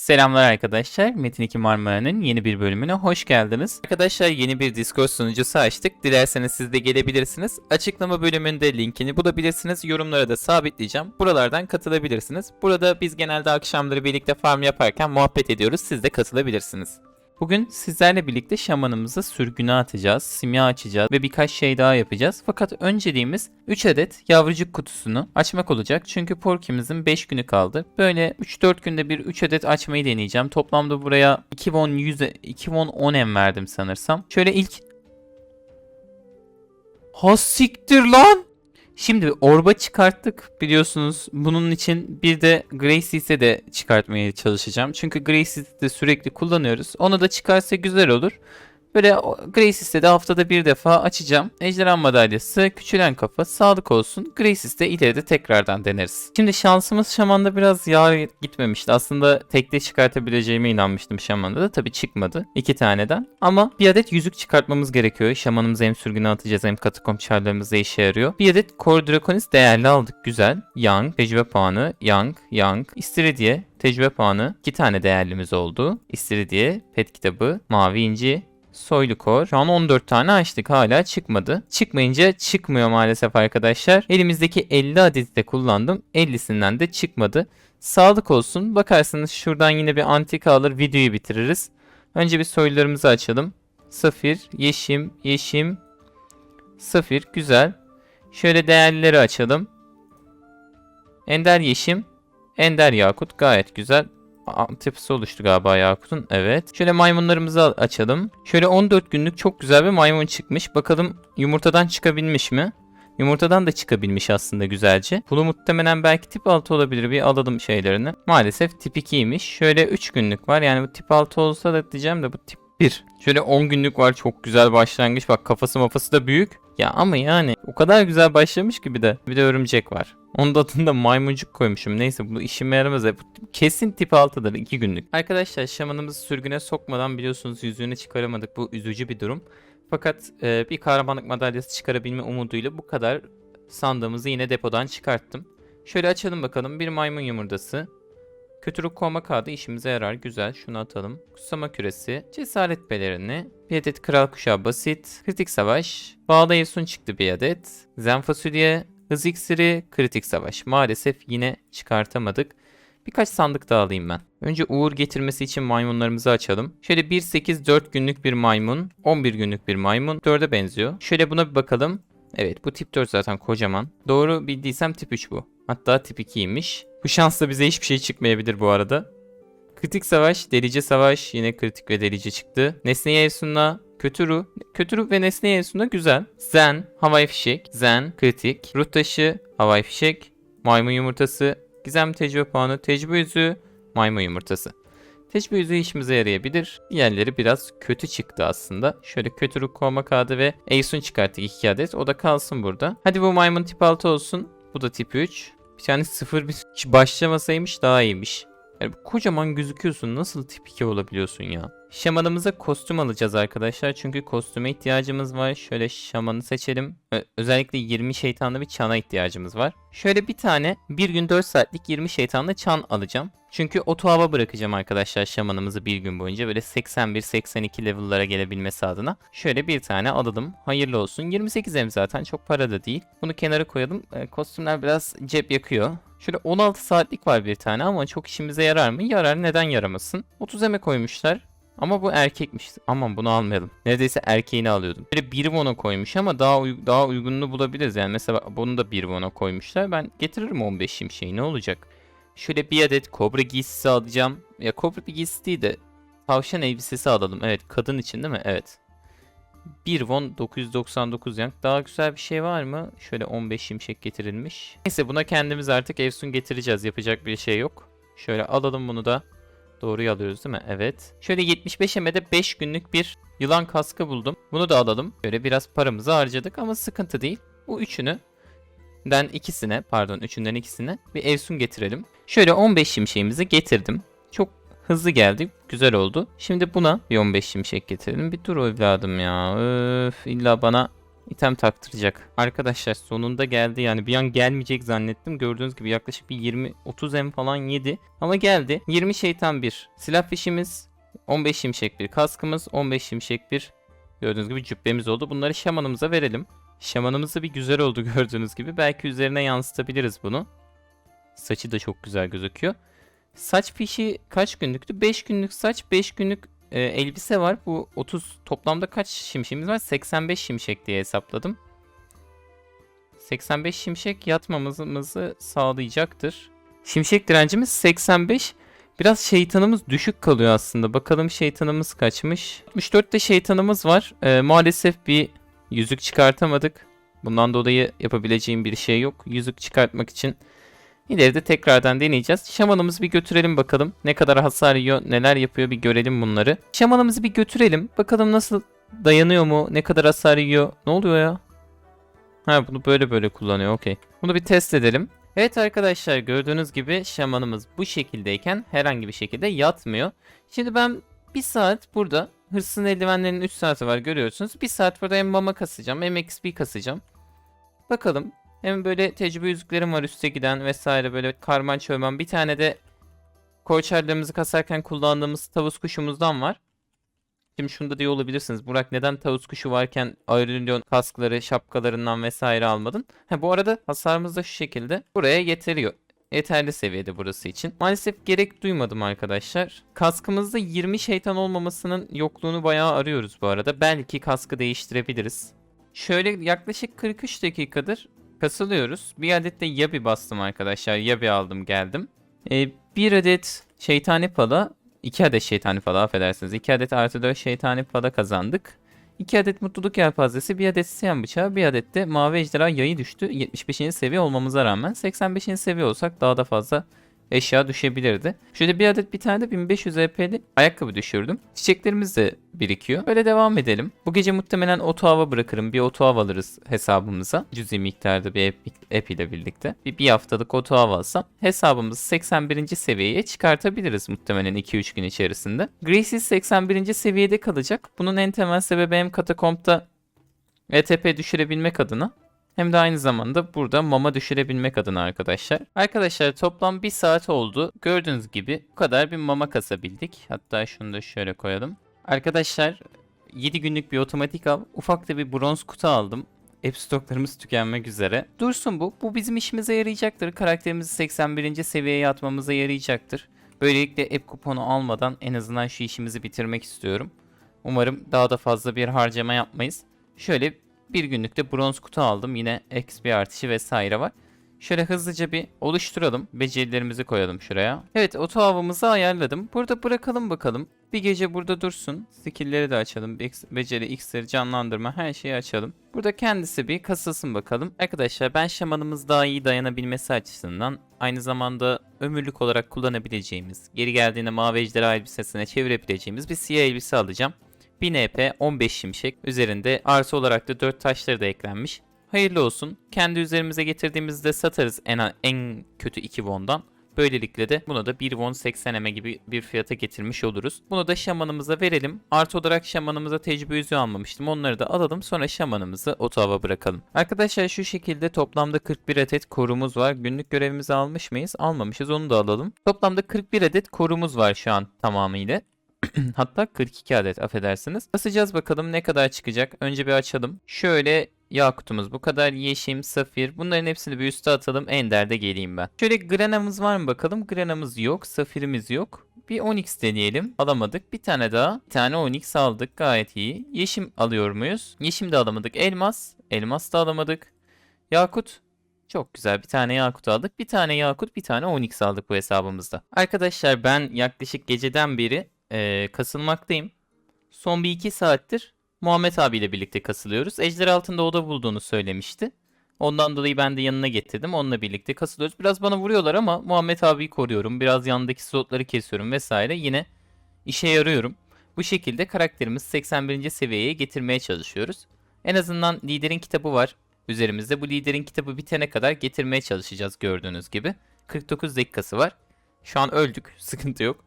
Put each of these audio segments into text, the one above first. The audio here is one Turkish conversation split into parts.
Selamlar arkadaşlar. Metin 2 Marmara'nın yeni bir bölümüne hoş geldiniz. Arkadaşlar yeni bir Discord sunucusu açtık. Dilerseniz siz de gelebilirsiniz. Açıklama bölümünde linkini bulabilirsiniz. Yorumlara da sabitleyeceğim. Buralardan katılabilirsiniz. Burada biz genelde akşamları birlikte farm yaparken muhabbet ediyoruz. Siz de katılabilirsiniz. Bugün sizlerle birlikte şamanımızı sürgüne atacağız, simya açacağız ve birkaç şey daha yapacağız. Fakat önceliğimiz 3 adet yavrucuk kutusunu açmak olacak. Çünkü Porky'mizin 5 günü kaldı. Böyle 3-4 günde bir 3 adet açmayı deneyeceğim. Toplamda buraya 2100 2010 em verdim sanırsam. Şöyle ilk Ha siktir lan! Şimdi orba çıkarttık biliyorsunuz. Bunun için bir de Gracie'se de çıkartmaya çalışacağım. Çünkü Gracie'si de sürekli kullanıyoruz. Onu da çıkarsa güzel olur. Böyle Gracie'se de haftada bir defa açacağım. Ejderha madalyası, küçülen kafa, sağlık olsun. Gracie'si de ileride tekrardan deneriz. Şimdi şansımız şamanda biraz yağ gitmemişti. Aslında tekte çıkartabileceğime inanmıştım şamanda da. Tabii çıkmadı. iki taneden. Ama bir adet yüzük çıkartmamız gerekiyor. Şamanımızı hem sürgüne atacağız hem katakomb çarlarımızda işe yarıyor. Bir adet Kor Draconis değerli aldık. Güzel. Young, tecrübe puanı. Young, Young. İstiridye, tecrübe puanı. iki tane değerlimiz oldu. İstiridye, pet kitabı, mavi inci, Soylu kor. Şu an 14 tane açtık hala çıkmadı. Çıkmayınca çıkmıyor maalesef arkadaşlar. Elimizdeki 50 adeti de kullandım. 50'sinden de çıkmadı. Sağlık olsun. Bakarsanız şuradan yine bir antika alır videoyu bitiririz. Önce bir soylularımızı açalım. Safir, yeşim, yeşim, safir. Güzel. Şöyle değerlileri açalım. Ender yeşim, ender yakut. Gayet güzel altyapısı oluştu galiba Yakut'un. Evet. Şöyle maymunlarımızı açalım. Şöyle 14 günlük çok güzel bir maymun çıkmış. Bakalım yumurtadan çıkabilmiş mi? Yumurtadan da çıkabilmiş aslında güzelce. Pulu muhtemelen belki tip 6 olabilir. Bir alalım şeylerini. Maalesef tip 2'ymiş. Şöyle 3 günlük var. Yani bu tip 6 olsa da diyeceğim de bu tip 1. Şöyle 10 günlük var. Çok güzel başlangıç. Bak kafası mafası da büyük. Ya ama yani o kadar güzel başlamış ki bir de. Bir de örümcek var. Onun da adını da maymuncuk koymuşum. Neyse bu işime yaramaz. Bu Kesin tip 6'dır 2 günlük. Arkadaşlar şamanımızı sürgüne sokmadan biliyorsunuz yüzüğünü çıkaramadık. Bu üzücü bir durum. Fakat e, bir kahramanlık madalyası çıkarabilme umuduyla bu kadar sandığımızı yine depodan çıkarttım. Şöyle açalım bakalım. Bir maymun yumurtası. Kötülük kovma kağıdı işimize yarar. Güzel. Şunu atalım. Kutsama küresi. Cesaret pelerini. Bir adet kral kuşağı basit. Kritik savaş. Bağda Efsun çıktı bir adet. Zen fasulye. Hız iksiri. Kritik savaş. Maalesef yine çıkartamadık. Birkaç sandık daha alayım ben. Önce uğur getirmesi için maymunlarımızı açalım. Şöyle 1-8-4 günlük bir maymun. 11 günlük bir maymun. 4'e benziyor. Şöyle buna bir bakalım. Evet bu tip 4 zaten kocaman. Doğru bildiysem tip 3 bu. Hatta tip 2'ymiş. Bu şansla bize hiçbir şey çıkmayabilir bu arada. Kritik savaş, delice savaş yine kritik ve delice çıktı. Nesneye Efsun'la Kötürü, Kötürü ve Nesneye Efsun'la güzel. Zen, havai fişek, Zen, kritik, ruh taşı, havai fişek, maymun yumurtası, gizem tecrübe puanı, tecrübe yüzüğü, maymun yumurtası. Tecrübe yüzüğü işimize yarayabilir. Diğerleri biraz kötü çıktı aslında. Şöyle kötülük kovma kağıdı ve Eysun çıkarttık 2 adet. O da kalsın burada. Hadi bu maymun tip 6 olsun. Bu da tip 3. Bir tane 0 bir başlamasaymış daha iyiymiş. Yani kocaman gözüküyorsun. Nasıl tip 2 olabiliyorsun ya? Şamanımıza kostüm alacağız arkadaşlar. Çünkü kostüme ihtiyacımız var. Şöyle şamanı seçelim. Ö- özellikle 20 şeytanlı bir çana ihtiyacımız var. Şöyle bir tane bir gün 4 saatlik 20 şeytanlı çan alacağım. Çünkü oto hava bırakacağım arkadaşlar şamanımızı bir gün boyunca böyle 81-82 level'lara gelebilmesi adına. Şöyle bir tane alalım. Hayırlı olsun. 28 em zaten çok para da değil. Bunu kenara koyalım. E, kostümler biraz cep yakıyor. Şöyle 16 saatlik var bir tane ama çok işimize yarar mı? Yarar. Neden yaramasın? 30 eme koymuşlar. Ama bu erkekmiş. Aman bunu almayalım. Neredeyse erkeğini alıyordum. Böyle bir vona koymuş ama daha uy- daha uygununu bulabiliriz. Yani mesela bunu da bir vona koymuşlar. Ben getiririm 15 şimşeği ne olacak? Şöyle bir adet kobra giysisi alacağım. Ya kobra giysisi değil de tavşan elbisesi alalım. Evet kadın için değil mi? Evet. 1 won 999 yank. Daha güzel bir şey var mı? Şöyle 15 şimşek getirilmiş. Neyse buna kendimiz artık Efsun getireceğiz. Yapacak bir şey yok. Şöyle alalım bunu da. Doğruyu alıyoruz değil mi? Evet. Şöyle 75 emede 5 günlük bir yılan kaskı buldum. Bunu da alalım. Böyle biraz paramızı harcadık ama sıkıntı değil. Bu üçünü den ikisine pardon üçünden ikisine bir Efsun getirelim. Şöyle 15 şimşeğimizi getirdim. Çok hızlı geldi. Güzel oldu. Şimdi buna bir 15 şimşek getirelim. Bir dur evladım ya. Öf illa bana item taktıracak. Arkadaşlar sonunda geldi yani bir an gelmeyecek zannettim. Gördüğünüz gibi yaklaşık bir 20-30 em falan yedi. Ama geldi. 20 şeytan bir silah fişimiz, 15 şimşek bir kaskımız, 15 şimşek bir gördüğünüz gibi cübbemiz oldu. Bunları şamanımıza verelim. Şamanımız da bir güzel oldu gördüğünüz gibi. Belki üzerine yansıtabiliriz bunu. Saçı da çok güzel gözüküyor. Saç fişi kaç günlüktü? 5 günlük saç, 5 günlük e, elbise var. Bu 30 toplamda kaç şimşeğimiz var? 85 şimşek diye hesapladım. 85 şimşek yatmamızı sağlayacaktır. Şimşek direncimiz 85. Biraz şeytanımız düşük kalıyor aslında. Bakalım şeytanımız kaçmış. 64'te şeytanımız var. E, maalesef bir yüzük çıkartamadık. Bundan dolayı yapabileceğim bir şey yok. Yüzük çıkartmak için İleride tekrardan deneyeceğiz. Şamanımızı bir götürelim bakalım. Ne kadar hasar yiyor, neler yapıyor bir görelim bunları. Şamanımızı bir götürelim. Bakalım nasıl dayanıyor mu, ne kadar hasar yiyor. Ne oluyor ya? Ha bunu böyle böyle kullanıyor okey. Bunu bir test edelim. Evet arkadaşlar gördüğünüz gibi şamanımız bu şekildeyken herhangi bir şekilde yatmıyor. Şimdi ben bir saat burada hırsın eldivenlerinin 3 saati var görüyorsunuz. Bir saat burada hem mama kasacağım hem XP kasacağım. Bakalım hem böyle tecrübe yüzüklerim var üste giden vesaire böyle karman çövmen. Bir tane de korçerlerimizi kasarken kullandığımız tavus kuşumuzdan var. Şimdi şunu da diyor olabilirsiniz. Burak neden tavus kuşu varken aerodilyon kaskları, şapkalarından vesaire almadın? Ha, bu arada hasarımız da şu şekilde. Buraya yeteriyor. Yeterli seviyede burası için. Maalesef gerek duymadım arkadaşlar. Kaskımızda 20 şeytan olmamasının yokluğunu bayağı arıyoruz bu arada. Belki kaskı değiştirebiliriz. Şöyle yaklaşık 43 dakikadır kasılıyoruz. Bir adet de yabi bastım arkadaşlar. Yabi aldım geldim. Ee, bir adet şeytani pala. iki adet şeytani pala affedersiniz. iki adet artı 4 şeytani pala kazandık. 2 adet mutluluk yelpazesi, bir adet siyan bıçağı, bir adet de mavi ejderha yayı düştü. 75. seviye olmamıza rağmen 85. seviye olsak daha da fazla eşya düşebilirdi. Şöyle bir adet bir tane de 1500 EP'li ayakkabı düşürdüm. Çiçeklerimiz de birikiyor. Böyle devam edelim. Bu gece muhtemelen oto hava bırakırım. Bir oto hava alırız hesabımıza. Cüzi miktarda bir app, ile birlikte. Bir, bir haftalık oto hava alsam hesabımızı 81. seviyeye çıkartabiliriz muhtemelen 2-3 gün içerisinde. Gracie 81. seviyede kalacak. Bunun en temel sebebi hem katakompta ETP düşürebilmek adına hem de aynı zamanda burada mama düşürebilmek adına arkadaşlar. Arkadaşlar toplam 1 saat oldu. Gördüğünüz gibi bu kadar bir mama kasabildik. Hatta şunu da şöyle koyalım. Arkadaşlar 7 günlük bir otomatik av. Ufak da bir bronz kutu aldım. App stoklarımız tükenmek üzere. Dursun bu. Bu bizim işimize yarayacaktır. Karakterimizi 81. seviyeye atmamıza yarayacaktır. Böylelikle app kuponu almadan en azından şu işimizi bitirmek istiyorum. Umarım daha da fazla bir harcama yapmayız. Şöyle bir günlükte bronz kutu aldım. Yine XP artışı vesaire var. Şöyle hızlıca bir oluşturalım. Becerilerimizi koyalım şuraya. Evet oto avımızı ayarladım. Burada bırakalım bakalım. Bir gece burada dursun. Skill'leri de açalım. Beceri, iksir, canlandırma her şeyi açalım. Burada kendisi bir kasılsın bakalım. Arkadaşlar ben şamanımız daha iyi dayanabilmesi açısından aynı zamanda ömürlük olarak kullanabileceğimiz, geri geldiğinde mavi ejderha elbisesine çevirebileceğimiz bir siyah elbise alacağım. 1000 EP 15 şimşek üzerinde artı olarak da 4 taşları da eklenmiş. Hayırlı olsun. Kendi üzerimize getirdiğimizde satarız en, en kötü 2 won'dan. Böylelikle de bunu da 1 won 80 eme gibi bir fiyata getirmiş oluruz. Bunu da şamanımıza verelim. Artı olarak şamanımıza tecrübe yüzüğü almamıştım. Onları da alalım sonra şamanımızı otava bırakalım. Arkadaşlar şu şekilde toplamda 41 adet korumuz var. Günlük görevimizi almış mıyız? Almamışız onu da alalım. Toplamda 41 adet korumuz var şu an tamamıyla. Hatta 42 adet affedersiniz. Basacağız bakalım ne kadar çıkacak. Önce bir açalım. Şöyle yakutumuz bu kadar. Yeşim, safir. Bunların hepsini bir üste atalım. Ender'de geleyim ben. Şöyle granamız var mı bakalım. Granamız yok. Safirimiz yok. Bir onyx deneyelim. Alamadık. Bir tane daha. Bir tane onyx aldık. Gayet iyi. Yeşim alıyor muyuz? Yeşim de alamadık. Elmas. Elmas da alamadık. Yakut. Çok güzel bir tane yakut aldık. Bir tane yakut bir tane onyx aldık bu hesabımızda. Arkadaşlar ben yaklaşık geceden beri e, kasılmaktayım. Son bir iki saattir Muhammed abiyle birlikte kasılıyoruz. Ejder altında oda bulduğunu söylemişti. Ondan dolayı ben de yanına getirdim. Onunla birlikte kasılıyoruz. Biraz bana vuruyorlar ama Muhammed abiyi koruyorum. Biraz yanındaki slotları kesiyorum vesaire. Yine işe yarıyorum. Bu şekilde karakterimizi 81. seviyeye getirmeye çalışıyoruz. En azından liderin kitabı var üzerimizde. Bu liderin kitabı bitene kadar getirmeye çalışacağız gördüğünüz gibi. 49 dakikası var. Şu an öldük. Sıkıntı yok.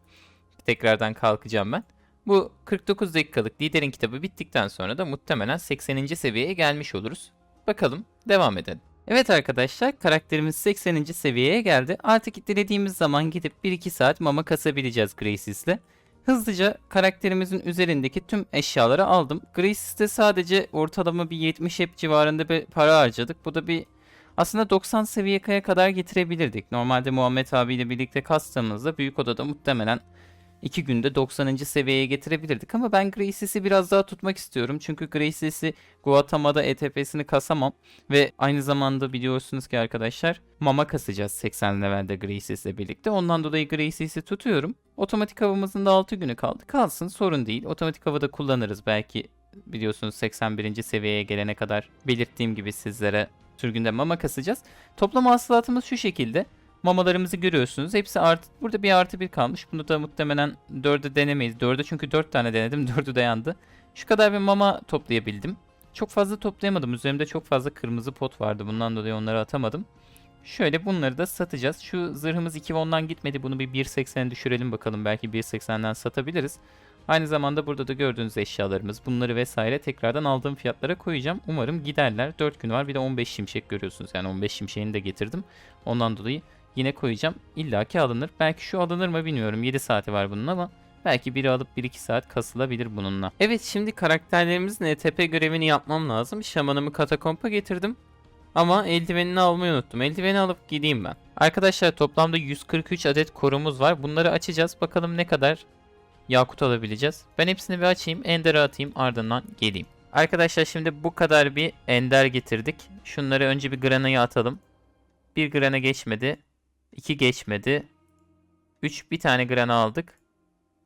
Tekrardan kalkacağım ben. Bu 49 dakikalık liderin kitabı bittikten sonra da muhtemelen 80. seviyeye gelmiş oluruz. Bakalım devam edelim. Evet arkadaşlar karakterimiz 80. seviyeye geldi. Artık dilediğimiz zaman gidip 1-2 saat mama kasabileceğiz Graces'le. Hızlıca karakterimizin üzerindeki tüm eşyaları aldım. Graces'te sadece ortalama bir 70 hep civarında bir para harcadık. Bu da bir aslında 90 seviyeye kadar getirebilirdik. Normalde Muhammed abiyle birlikte kastığımızda büyük odada muhtemelen 2 günde 90. seviyeye getirebilirdik. Ama ben Graces'i biraz daha tutmak istiyorum. Çünkü Graces'i Guatemala'da ETP'sini kasamam. Ve aynı zamanda biliyorsunuz ki arkadaşlar mama kasacağız 80 levelde Graces'le birlikte. Ondan dolayı Graces'i tutuyorum. Otomatik havamızın da 6 günü kaldı. Kalsın sorun değil. Otomatik havada kullanırız belki biliyorsunuz 81. seviyeye gelene kadar belirttiğim gibi sizlere sürgünde mama kasacağız. Toplam hasılatımız şu şekilde. Mamalarımızı görüyorsunuz. Hepsi artı. Burada bir artı bir kalmış. Bunu da muhtemelen 4'e denemeyiz. 4'e çünkü 4 tane denedim. 4'ü de yandı. Şu kadar bir mama toplayabildim. Çok fazla toplayamadım. Üzerimde çok fazla kırmızı pot vardı. Bundan dolayı onları atamadım. Şöyle bunları da satacağız. Şu zırhımız 2 won'dan gitmedi. Bunu bir 1.80'e düşürelim bakalım. Belki 1.80'den satabiliriz. Aynı zamanda burada da gördüğünüz eşyalarımız bunları vesaire tekrardan aldığım fiyatlara koyacağım. Umarım giderler. 4 gün var bir de 15 şimşek görüyorsunuz. Yani 15 şimşeğini de getirdim. Ondan dolayı yine koyacağım. İlla ki alınır. Belki şu alınır mı bilmiyorum. 7 saati var bunun ama belki biri alıp 1-2 saat kasılabilir bununla. Evet şimdi karakterlerimizin ETP görevini yapmam lazım. Şamanımı katakompa getirdim. Ama eldivenini almayı unuttum. Eldiveni alıp gideyim ben. Arkadaşlar toplamda 143 adet korumuz var. Bunları açacağız. Bakalım ne kadar yakut alabileceğiz. Ben hepsini bir açayım. Ender'e atayım ardından geleyim. Arkadaşlar şimdi bu kadar bir ender getirdik. Şunları önce bir grana'ya atalım. Bir grana geçmedi. 2 geçmedi. 3 bir tane grana aldık.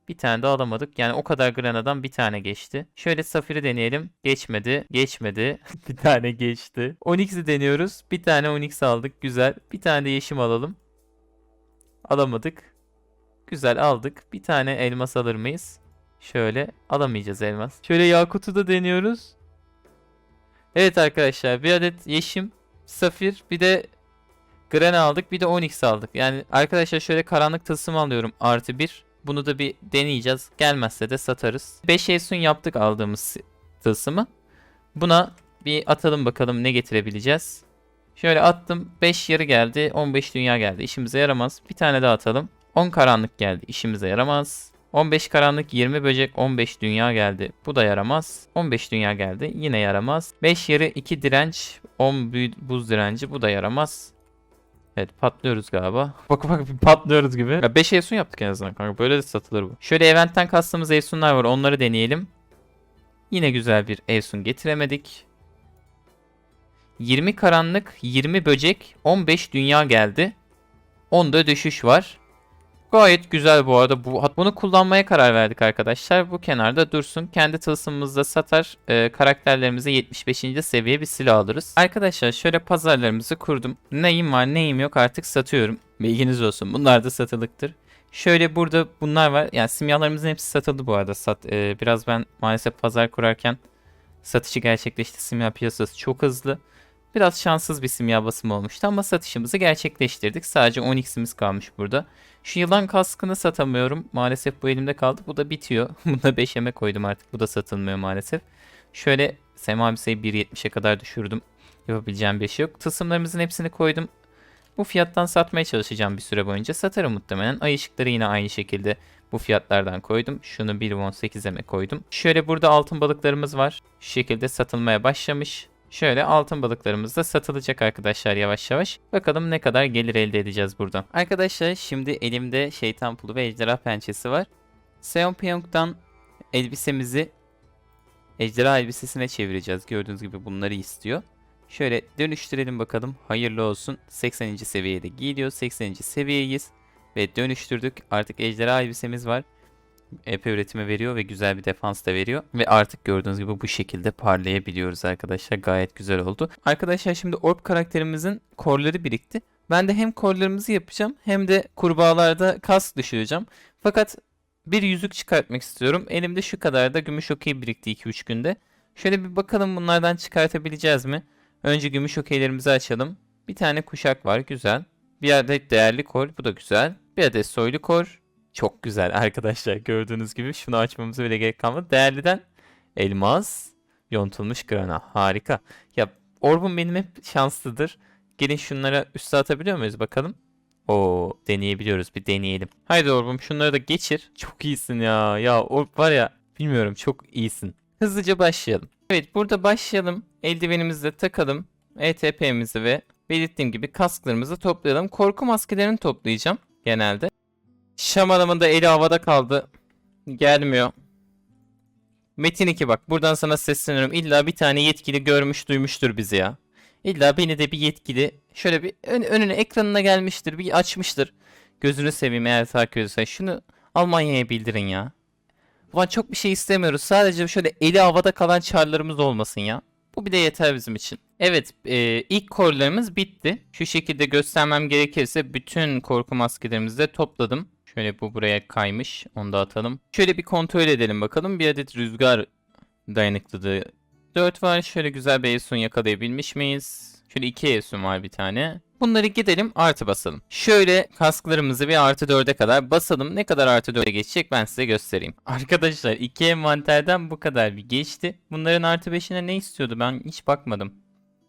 Bir tane de alamadık. Yani o kadar granadan bir tane geçti. Şöyle safiri deneyelim. Geçmedi. Geçmedi. bir tane geçti. Onyx'i deniyoruz. Bir tane Onyx aldık. Güzel. Bir tane de yeşim alalım. Alamadık. Güzel aldık. Bir tane elmas alır mıyız? Şöyle alamayacağız elmas. Şöyle Yakut'u da deniyoruz. Evet arkadaşlar bir adet yeşim, safir bir de Grana aldık bir de Onyx aldık. Yani arkadaşlar şöyle karanlık tılsım alıyorum artı bir. Bunu da bir deneyeceğiz. Gelmezse de satarız. 5 Esun yaptık aldığımız tılsımı. Buna bir atalım bakalım ne getirebileceğiz. Şöyle attım. 5 yarı geldi. 15 dünya geldi. İşimize yaramaz. Bir tane daha atalım. 10 karanlık geldi. İşimize yaramaz. 15 karanlık 20 böcek 15 dünya geldi. Bu da yaramaz. 15 dünya geldi. Yine yaramaz. 5 yarı 2 direnç 10 buz direnci. Bu da yaramaz. Evet patlıyoruz galiba. Bak bak patlıyoruz gibi. Ya 5 Evsun yaptık en azından kanka. Böyle de satılır bu. Şöyle eventten kastığımız Evsunlar var. Onları deneyelim. Yine güzel bir Evsun getiremedik. 20 karanlık, 20 böcek, 15 dünya geldi. 10'da düşüş var. Gayet güzel bu arada. Bu, bunu kullanmaya karar verdik arkadaşlar. Bu kenarda dursun. Kendi tılsımımızda satar. E, karakterlerimize 75. seviye bir silah alırız. Arkadaşlar şöyle pazarlarımızı kurdum. Neyim var neyim yok artık satıyorum. Bilginiz olsun. Bunlar da satılıktır. Şöyle burada bunlar var. Yani simyalarımızın hepsi satıldı bu arada. Sat, e, biraz ben maalesef pazar kurarken satışı gerçekleşti. Simya piyasası çok hızlı. Biraz şanssız bir simya basımı olmuştu ama satışımızı gerçekleştirdik. Sadece 10x'imiz kalmış burada. Şu yılan kaskını satamıyorum. Maalesef bu elimde kaldı. Bu da bitiyor. Bunu da 5'eme koydum artık. Bu da satılmıyor maalesef. Şöyle Sema Abise'yi 1.70'e kadar düşürdüm. Yapabileceğim bir şey yok. Tılsımlarımızın hepsini koydum. Bu fiyattan satmaya çalışacağım bir süre boyunca. Satarım muhtemelen. Ay ışıkları yine aynı şekilde bu fiyatlardan koydum. Şunu 1.18'e koydum. Şöyle burada altın balıklarımız var. Şu şekilde satılmaya başlamış. Şöyle altın balıklarımız da satılacak arkadaşlar yavaş yavaş. Bakalım ne kadar gelir elde edeceğiz buradan. Arkadaşlar şimdi elimde şeytan pulu ve ejderha pençesi var. Seon Pyong'dan elbisemizi ejderha elbisesine çevireceğiz. Gördüğünüz gibi bunları istiyor. Şöyle dönüştürelim bakalım. Hayırlı olsun. 80. seviyede giyiliyor. 80. seviyeyiz. Ve dönüştürdük. Artık ejderha elbisemiz var. EP üretimi veriyor ve güzel bir defans da veriyor. Ve artık gördüğünüz gibi bu şekilde parlayabiliyoruz arkadaşlar. Gayet güzel oldu. Arkadaşlar şimdi Orb karakterimizin korları birikti. Ben de hem korlarımızı yapacağım hem de kurbağalarda kas düşüreceğim. Fakat bir yüzük çıkartmak istiyorum. Elimde şu kadar da gümüş okey birikti 2-3 günde. Şöyle bir bakalım bunlardan çıkartabileceğiz mi? Önce gümüş okeylerimizi açalım. Bir tane kuşak var güzel. Bir adet değerli kor bu da güzel. Bir adet soylu kor. Çok güzel arkadaşlar gördüğünüz gibi şunu açmamıza bile gerek kalmadı. Değerliden elmas, yontulmuş grana harika. Ya Orb'um benim hep şanslıdır. Gelin şunlara üste atabiliyor muyuz bakalım. Oo deneyebiliyoruz bir deneyelim. Haydi Orb'um şunları da geçir. Çok iyisin ya. Ya Orb var ya bilmiyorum çok iyisin. Hızlıca başlayalım. Evet burada başlayalım. Eldivenimizi de takalım. ETP'mizi ve belirttiğim gibi kasklarımızı toplayalım. Korku maskelerini toplayacağım genelde. Şam adamın da eli havada kaldı. Gelmiyor. Metin 2 bak buradan sana sesleniyorum. İlla bir tane yetkili görmüş duymuştur bizi ya. İlla beni de bir yetkili şöyle bir ön- önüne ekranına gelmiştir. Bir açmıştır. Gözünü seveyim eğer takip ediyorsan. Şunu Almanya'ya bildirin ya. Ulan çok bir şey istemiyoruz. Sadece şöyle eli havada kalan çarlarımız olmasın ya. Bu bir de yeter bizim için. Evet e, ilk korlarımız bitti. Şu şekilde göstermem gerekirse bütün korku maskelerimizi de topladım. Şöyle bu buraya kaymış. Onu da atalım. Şöyle bir kontrol edelim bakalım. Bir adet rüzgar dayanıklılığı 4 var. Şöyle güzel bir Esun yakalayabilmiş miyiz? Şöyle 2 Esun var bir tane. Bunları gidelim artı basalım. Şöyle kasklarımızı bir artı 4'e kadar basalım. Ne kadar artı 4'e geçecek ben size göstereyim. Arkadaşlar iki envanterden bu kadar bir geçti. Bunların artı 5'ine ne istiyordu ben hiç bakmadım.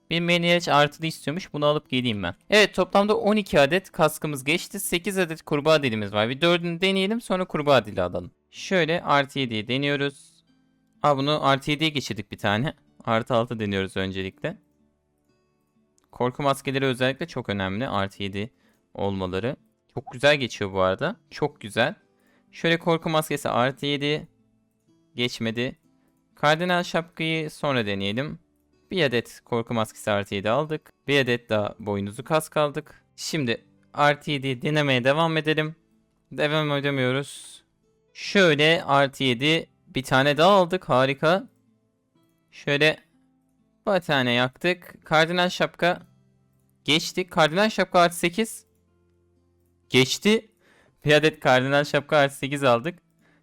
Bir meniyeç artılı istiyormuş. Bunu alıp geleyim ben. Evet toplamda 12 adet kaskımız geçti. 8 adet kurbağa dilimiz var. Bir 4'ünü deneyelim sonra kurbağa dili alalım. Şöyle artı 7'yi deniyoruz. Aa bunu artı 7'ye geçirdik bir tane. Artı 6 deniyoruz öncelikle. Korku maskeleri özellikle çok önemli. Artı 7 olmaları. Çok güzel geçiyor bu arada. Çok güzel. Şöyle korku maskesi artı 7. Geçmedi. Kardinal şapkayı sonra deneyelim. Bir adet korku maskesi artı 7 aldık. Bir adet daha boynuzu kask aldık. Şimdi artı 7 denemeye devam edelim. Devam edemiyoruz. Şöyle artı 7 bir tane daha aldık. Harika. Şöyle bir tane yaktık. Kardinal şapka geçti. Kardinal şapka artı 8 geçti. Bir adet kardinal şapka artı 8 aldık.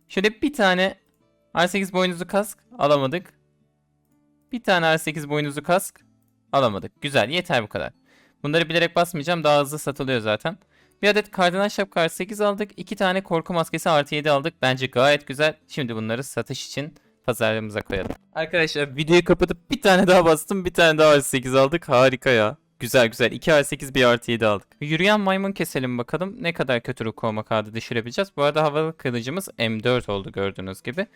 Şöyle bir tane artı 8 boynuzlu kask alamadık. Bir tane R8 boynuzlu kask alamadık. Güzel yeter bu kadar. Bunları bilerek basmayacağım daha hızlı satılıyor zaten. Bir adet kardinal şapka R8 aldık. iki tane korku maskesi artı 7 aldık. Bence gayet güzel. Şimdi bunları satış için pazarlarımıza koyalım. Arkadaşlar videoyu kapatıp bir tane daha bastım. Bir tane daha R8 aldık. Harika ya. Güzel güzel. 2 R8 bir artı 7 aldık. Yürüyen maymun keselim bakalım. Ne kadar kötü ruh kağıdı düşürebileceğiz. Bu arada havalı kılıcımız M4 oldu gördüğünüz gibi.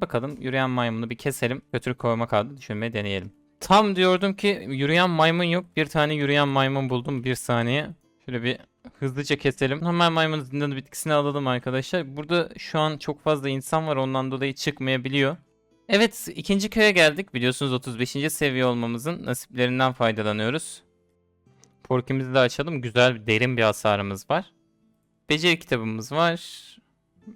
Bakalım yürüyen maymunu bir keselim. Götürüp koyma kaldı düşünmeyi deneyelim. Tam diyordum ki yürüyen maymun yok. Bir tane yürüyen maymun buldum. Bir saniye. Şöyle bir hızlıca keselim. Hemen maymun zindanı bitkisini alalım arkadaşlar. Burada şu an çok fazla insan var. Ondan dolayı çıkmayabiliyor. Evet ikinci köye geldik. Biliyorsunuz 35. seviye olmamızın nasiplerinden faydalanıyoruz. Porkimizi de açalım. Güzel derin bir hasarımız var. Beceri kitabımız var.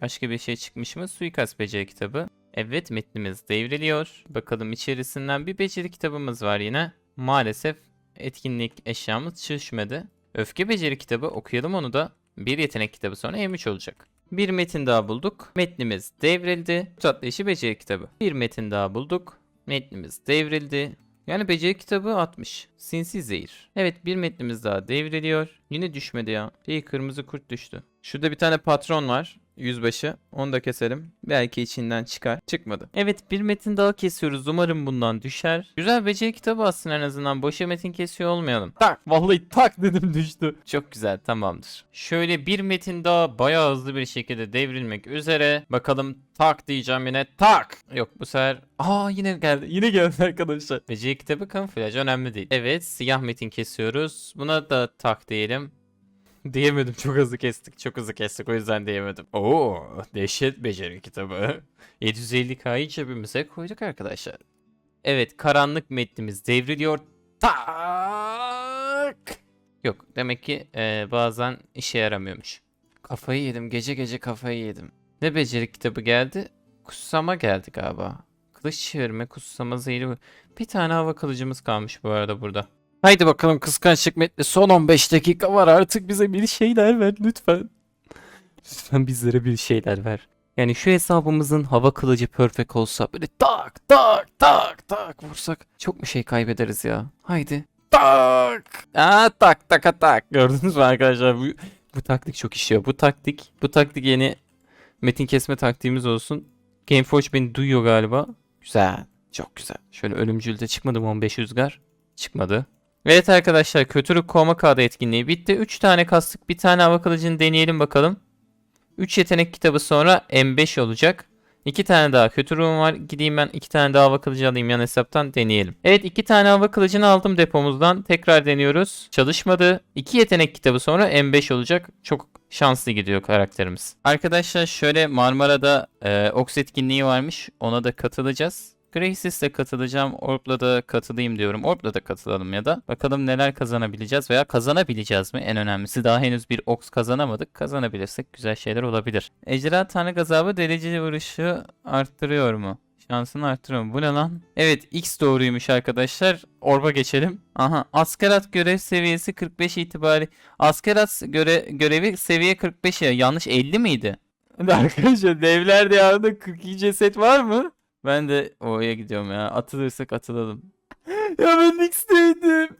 Başka bir şey çıkmış mı? Suikast beceri kitabı. Evet metnimiz devriliyor. Bakalım içerisinden bir beceri kitabımız var yine. Maalesef etkinlik eşyamız çüşmedi. Öfke beceri kitabı okuyalım onu da. Bir yetenek kitabı sonra M3 olacak. Bir metin daha bulduk. Metnimiz devrildi. Tatlı işi beceri kitabı. Bir metin daha bulduk. Metnimiz devrildi. Yani beceri kitabı 60. Sinsi zehir. Evet bir metnimiz daha devriliyor. Yine düşmedi ya. İyi kırmızı kurt düştü. Şurada bir tane patron var. Yüzbaşı. Onu da keselim. Belki içinden çıkar. Çıkmadı. Evet bir metin daha kesiyoruz. Umarım bundan düşer. Güzel beceri kitabı aslında en azından. Boşa metin kesiyor olmayalım. Tak. Vallahi tak dedim düştü. Çok güzel tamamdır. Şöyle bir metin daha bayağı hızlı bir şekilde devrilmek üzere. Bakalım tak diyeceğim yine. Tak. Yok bu sefer. Aa yine geldi. Yine geldi arkadaşlar. Beceri kitabı kamuflaj önemli değil. Evet siyah metin kesiyoruz. Buna da tak diyelim. Diyemedim çok hızlı kestik çok hızlı kestik o yüzden diyemedim. Oo dehşet beceri kitabı. 750K'yı cebimize koyduk arkadaşlar. Evet karanlık metnimiz devriliyor. Tak. Yok demek ki e, bazen işe yaramıyormuş. Kafayı yedim gece gece kafayı yedim. Ne beceri kitabı geldi? Kutsama geldi galiba. Kılıç çevirme, kutsama zehri. Bir tane hava kılıcımız kalmış bu arada burada. Haydi bakalım kıskançlık metni son 15 dakika var artık bize bir şeyler ver lütfen. Lütfen bizlere bir şeyler ver. Yani şu hesabımızın hava kılıcı perfect olsa böyle tak tak tak tak vursak çok mu şey kaybederiz ya. Haydi. Tak. Aa tak tak tak. Gördünüz mü arkadaşlar bu, bu taktik çok işiyor. Bu taktik bu taktik yeni metin kesme taktiğimiz olsun. Gameforge beni duyuyor galiba. Güzel. Çok güzel. Şöyle ölümcülde çıkmadı mı 15 rüzgar? Çıkmadı. Evet arkadaşlar kötülük kovma kağıdı etkinliği bitti. 3 tane kastık. Bir tane hava kılıcını deneyelim bakalım. 3 yetenek kitabı sonra M5 olacak. 2 tane daha kötü ruhum var. Gideyim ben 2 tane daha hava kılıcı alayım yan hesaptan deneyelim. Evet 2 tane hava kılıcını aldım depomuzdan. Tekrar deniyoruz. Çalışmadı. 2 yetenek kitabı sonra M5 olacak. Çok şanslı gidiyor karakterimiz. Arkadaşlar şöyle Marmara'da e, Ox etkinliği varmış. Ona da katılacağız. Graces'le katılacağım. Orb'la da katılayım diyorum. Orb'la da katılalım ya da. Bakalım neler kazanabileceğiz veya kazanabileceğiz mi? En önemlisi daha henüz bir Ox kazanamadık. Kazanabilirsek güzel şeyler olabilir. Ejderha Tanrı gazabı dereceli vuruşu arttırıyor mu? Şansını arttırıyor mu? Bu ne lan? Evet X doğruymuş arkadaşlar. Orb'a geçelim. Aha askerat görev seviyesi 45 itibari. Askerat göre görevi seviye 45 ya. Yanlış 50 miydi? Arkadaşlar devler diyarında 42 ceset var mı? Ben de oraya gidiyorum ya. Atılırsak atılalım. ya ben X'teydim.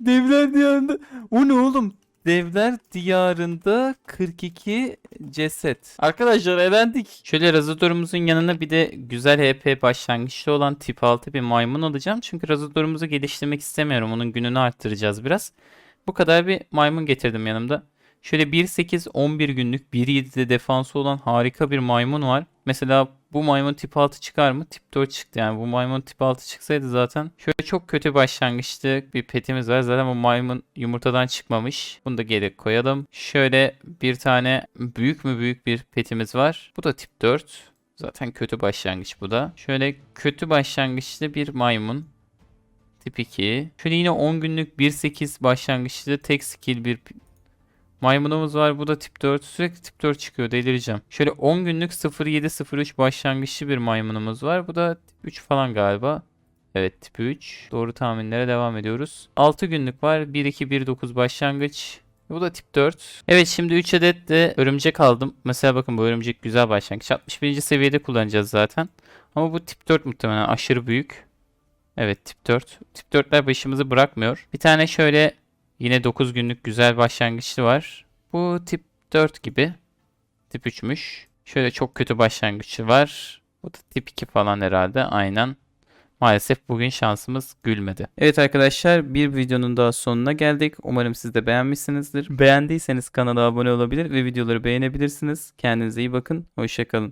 Devler diyarında. O ne oğlum? Devler diyarında 42 ceset. Arkadaşlar elendik. Şöyle Razador'umuzun yanına bir de güzel HP başlangıçlı olan tip 6 bir maymun alacağım. Çünkü Razador'umuzu geliştirmek istemiyorum. Onun gününü arttıracağız biraz. Bu kadar bir maymun getirdim yanımda. Şöyle 1.8-11 günlük 1.7'de defansı olan harika bir maymun var. Mesela bu maymun tip 6 çıkar mı? Tip 4 çıktı yani. Bu maymun tip 6 çıksaydı zaten. Şöyle çok kötü başlangıçlı bir petimiz var. Zaten bu maymun yumurtadan çıkmamış. Bunu da geri koyalım. Şöyle bir tane büyük mü büyük bir petimiz var. Bu da tip 4. Zaten kötü başlangıç bu da. Şöyle kötü başlangıçlı bir maymun. Tip 2. Şöyle yine 10 günlük 1.8 başlangıçlı tek skill bir Maymunumuz var. Bu da tip 4. Sürekli tip 4 çıkıyor. Delireceğim. Şöyle 10 günlük 0703 başlangıçlı bir maymunumuz var. Bu da tip 3 falan galiba. Evet tip 3. Doğru tahminlere devam ediyoruz. 6 günlük var. 1-2-1-9 başlangıç. Bu da tip 4. Evet şimdi 3 adet de örümcek aldım. Mesela bakın bu örümcek güzel başlangıç. 61. seviyede kullanacağız zaten. Ama bu tip 4 muhtemelen aşırı büyük. Evet tip 4. Tip 4'ler başımızı bırakmıyor. Bir tane şöyle Yine 9 günlük güzel başlangıçlı var. Bu tip 4 gibi. Tip 3'müş. Şöyle çok kötü başlangıçı var. Bu da tip 2 falan herhalde. Aynen. Maalesef bugün şansımız gülmedi. Evet arkadaşlar bir videonun daha sonuna geldik. Umarım siz de beğenmişsinizdir. Beğendiyseniz kanala abone olabilir ve videoları beğenebilirsiniz. Kendinize iyi bakın. Hoşçakalın.